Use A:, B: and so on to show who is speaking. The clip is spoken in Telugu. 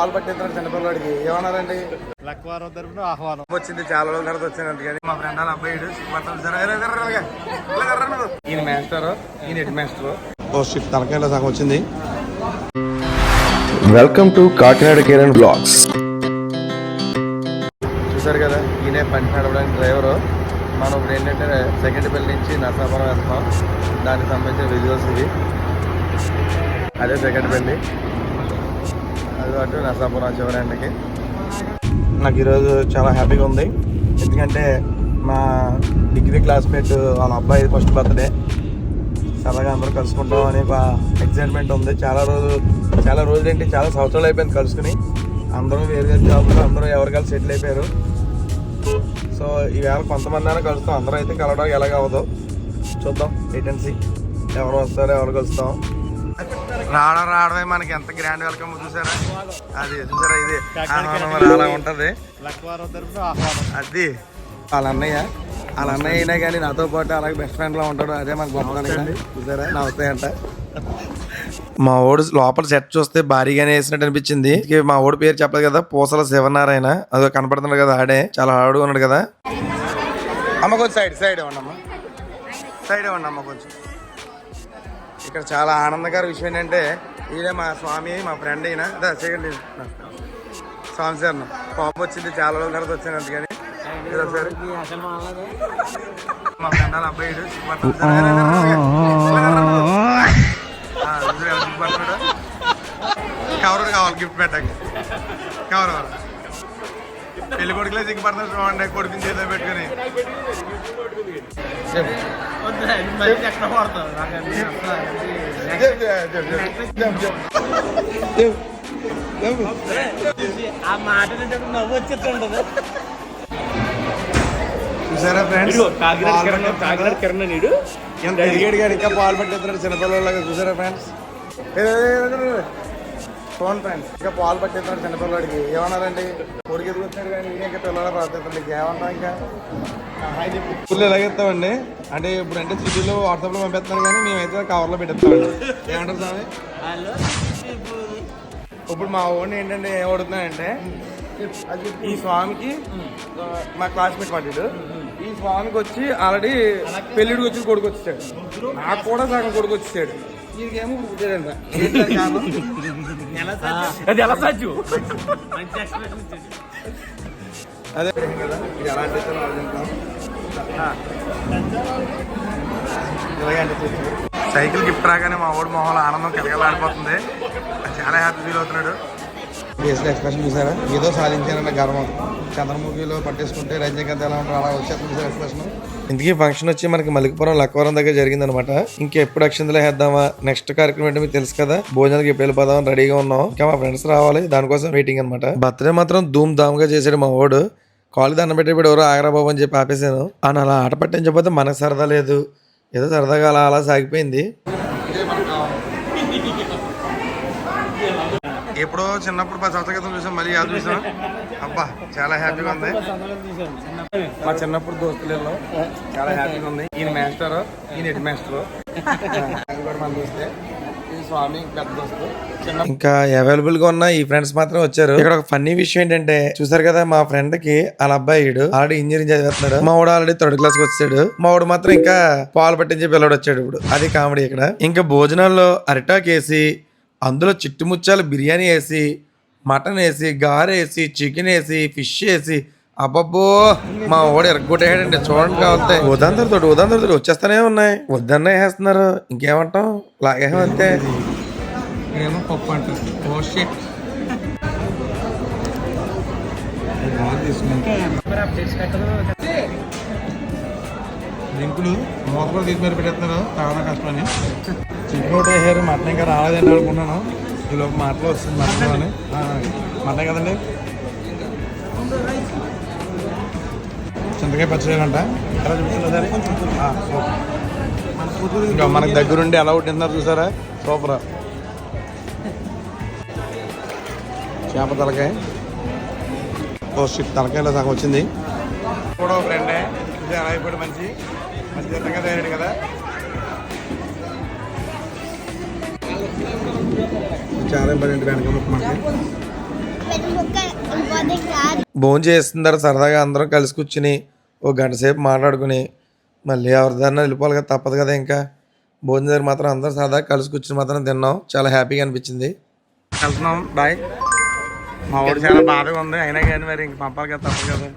A: పాలు పట్టించారు చిన్నపిల్లడికి ఏమన్నారండి?
B: లక్వారం తరపున ఆహ్వానం.
A: వచ్చింది చాలా రోజుల తర్వాత వచ్చింది అందుకని. మా ఫ్రెండ్ వాళ్ళ అబ్బాయి. ఈయన మాస్టర్ ఈయన హెడ్ మాస్టర్ ఓ షిఫ్ట్ సగం వచ్చింది.
C: Welcome to Kakinada Kiran blogs
A: చూసారు కదా ఈయనే బండి నడవడానికి డ్రైవరు మనం ఇప్పుడు ఏంటంటే సెకండ్ బిల్ నుంచి నరసాపురం వెళ్తాం. దానికి సంబంధించిన విజువల్స్ ఇవి. అదే సెకండ్ బిల్లి అది అటు నాకు ఈరోజు చాలా హ్యాపీగా ఉంది. ఎందుకంటే మా డిగ్రీ క్లాస్మేట్ వాళ్ళ అబ్బాయి ఫస్ట్ బర్త్డే. సరదాగా అందరూ కలుసుకుంటాం అని ఒక ఎక్సైట్మెంట్ ఉంది. చాలా రోజు చాలా రోజులు ఏంటి చాలా సంవత్సరాలు అయిపోయింది కలుసుకుని. అందరూ వేరు వేరు జాబ్లు అందరూ ఎవరికాలు సెటిల్ అయిపోయారు. సో ఈవేళ కొంతమంది అయినా కలుస్తాం. అందరూ అయితే కలవడం ఎలాగ అవ్వదు చూద్దాం ఏటెన్సీ ఎవరు వస్తారో ఎవరు కలుస్తాం. రావడం రావడమే మనకి ఎంత గ్రాండ్ వెల్కమ్ చూసారా? అది చూసారా ఇది ఆహ్వానం అలా ఉంటది. అది వాళ్ళ అన్నయ్య వాళ్ళ అన్నయ్య అయినా కానీ నాతో పాటు అలాగే బెస్ట్ ఫ్రెండ్ లా ఉంటాడు. అదే మనకు గొప్పదనం చూసారా? నమస్తే అంట మా ఓడు లోపల సెట్ చూస్తే భారీగానే వేసినట్టు అనిపించింది. మా ఓడి పేరు చెప్పదు కదా పూసల శివనారాయణ. అదో కనపడుతున్నాడు కదా ఆడే. చాలా ఆడుగా ఉన్నాడు కదా. అమ్మ కొంచెం సైడ్ సైడ్ ఇవ్వండి అమ్మ? సైడ్ ఇవ్వండి అమ్మ కొంచెం? ఇక్కడ చాలా ఆనందకర విషయం ఏంటంటే ఈయన మా స్వామి మా ఫ్రెండ్ అయినా సెకండ్ స్వామి సార్ కోపం వచ్చింది చాలా రోజుల తర్వాత వచ్చాను అందుకని. మా ఫ్రెండ్ వాళ్ళ అబ్బాయి కవర్ కావాలి గిఫ్ట్ పెట్టాక. కవర్ కావాలి. పెళ్ళి కొడుకులే సిగ్గుపడుతున్నాడు చూడండి కొడుకుని చేతిలో పెట్టుకుని.
B: ఆ మాట నవ్వు వచ్చేస్తుంటది
A: చూసారా ఫ్రెండ్స్
B: కాకినాడ కిరణ్ నీడు.
A: ఎంత ఎడిగేడిగా ఇంకా పాలు పట్టేస్తున్నాడు చిన్నపిల్లలాగా చూసారా ఫ్రెండ్స్ చూడండి ఫ్రెండ్స్. ఇంకా పాలు పట్టేస్తున్నాడు చిన్నపిల్లడికి. ఏమన్నారండి? కొడుకు ఎదుగుతున్నాడు కానీ ఇంకా పిల్లలు ప్రార్థిస్తున్నాడు ఏమన్నా ఇంకా? స్కూల్లో ఎలాగెత్తామండి అంటే ఇప్పుడు అంటే సిటీలో వాట్సాప్లో పంపిస్తున్నారు కానీ మేమైతే కవర్లో పెట్టేస్తామండి. ఏమంటారు స్వామి? ఇప్పుడు మా ఓన్ ఏంటంటే ఏం అడుగుతున్నానంటే ఈ స్వామికి మా క్లాస్మేట్ పడ్డాడు ఈ స్వామికి వచ్చి ఆల్రెడీ పెళ్ళిడికి వచ్చి కొడుకు వచ్చాడు నాకు కూడా సగం కొడుకు వచ్చాడు వీడికేమో ఇప్పుడు పుట్టాడంట. కారణం?
B: అది ఎలా సాధ్యం?
A: అదే. సైకిల్ గిఫ్ట్ రాగానే మా ఓడి మొహంలో ఆనందం కలగలాడిపోతుంది చాలా హ్యాపీ ఫీల్ అవుతున్నాడు. బేస్డ్ ఎక్స్ప్రెషన్ చూసారా? ఏదో సాధించానన్న గర్వం. చంద్రముఖిలో పట్టేసుకుంటే రజనీకాంత్ ఎలా ఉంటారు అలా వచ్చేస్తుంది సార్ ఎక్స్ప్రెషన్. ఇంతకీ ఫంక్షన్ వచ్చి మనకి మలికపురం లక్కవరం దగ్గర జరిగింది అనమాట ఇంకెప్పుడు అక్షంతలు వేద్దామా? నెక్స్ట్ కార్యక్రమం ఏంటో మీకు తెలుసు కదా. భోజనానికి ఎప్పుడు వెళ్ళిపోదాం రెడీగా ఉన్నాం. ఇంకా మా ఫ్రెండ్స్ రావాలి దానికోసం వెయిటింగ్ అనమాట బర్త్డే మాత్రం ధూమ్ ధామ్గా చేసాడు మా వాడు కాలు దండం పెట్టేప్పుడు ఎవరో ఆగరాబాబు అని చెప్పి ఆపేశాను. అని అలా ఆట పట్టించకపోతే మనకు సరదా లేదు. ఏదో సరదాగా అలా అలా సాగిపోయింది. ఎప్పుడో చిన్నప్పుడు పది సంవత్సరాల క్రితం చూసాం మళ్ళీ యాద చూసాం. అబ్బా చాలా హ్యాపీగా ఉంది. మా చిన్నప్పుడు దోస్తులలో చాలా హ్యాపీగా ఉంది. ఈయన మాస్టర్ ఈయన హెడ్ మాస్టర్. కూడా ఇంకా అవైలబుల్గా ఉన్న ఈ ఫ్రెండ్స్ మాత్రం వచ్చారు. ఇక్కడ ఒక ఫన్నీ విషయం ఏంటంటే చూసారు కదా మా ఫ్రెండ్కి వాళ్ళ అబ్బాయిడు ఆల్రెడీ ఇంజనీరింగ్ చదివేస్తున్నాడు. మా వాడు ఆల్రెడీ థర్డ్ క్లాస్కి వచ్చాడు. మా వాడు మాత్రం ఇంకా పాలు పట్టించి పిల్లడు వచ్చాడు ఇప్పుడు. అది కామెడీ ఇక్కడ. ఇంకా భోజనాల్లో అరిటాకేసి అందులో చిట్టుముచ్చాలు బిర్యానీ వేసి మటన్ వేసి గారె వేసి చికెన్ వేసి ఫిష్ వేసి అబ్బబ్బో మా ఓడి ఎరగొట్టేయండి చూడండి కావాలంటే ఉదాంతరతోటి ఉదాంతరతోటి వచ్చేస్తానే ఉన్నాయి. వద్దన్న వేస్తున్నారు ఇంకేమంటాం? లాగేహం అంతే. ఏమో పప్పు అంటారు. డ్రింకులు మూత కూడా తీసి మరి పెట్టేస్తున్నారు తాగడం కష్టమని. చికెన్ ఒకటి వేసారు మటన్ ఇంకా రాలేదండి అనుకున్నాను ఈ లోపు మాటలు వస్తుంది మటన్ అని. మటన్ కదండి? చింతకాయ పచ్చడి అంట ఎలా సరే. ఇంకా మనకి దగ్గరుండి ఎలా ఉంటున్నారు చూసారా? సూపర్. చేప తలకాయ. ఓ షిట్ తలకాయలో సగం వచ్చింది. కూడా ఫ్రెండే అయిపోయాడు మంచి మంచి తిట్టంగా తయారాడు కదా. చాలా ఇంపార్టెంట్ వెనక మనకి. భోజనం తర్వాత సరదాగా అందరం కలిసి కూర్చుని ఒక గంట సేపు మాట్లాడుకుని మళ్ళీ ఎవరిదారినా వెళ్ళిపోవాలి కదా తప్పదు కదా ఇంకా. భోజనం దగ్గర మాత్రం అందరం సరదాగా కలిసి కూర్చుని మాత్రం తిన్నాం. చాలా హ్యాపీగా అనిపించింది. వెళ్తున్నాం. బాయ్. మా వాడు చాలా బాధగా ఉంది. అయినా కానీ మరి ఇంక పంపాలి కదా తప్పదు కదా.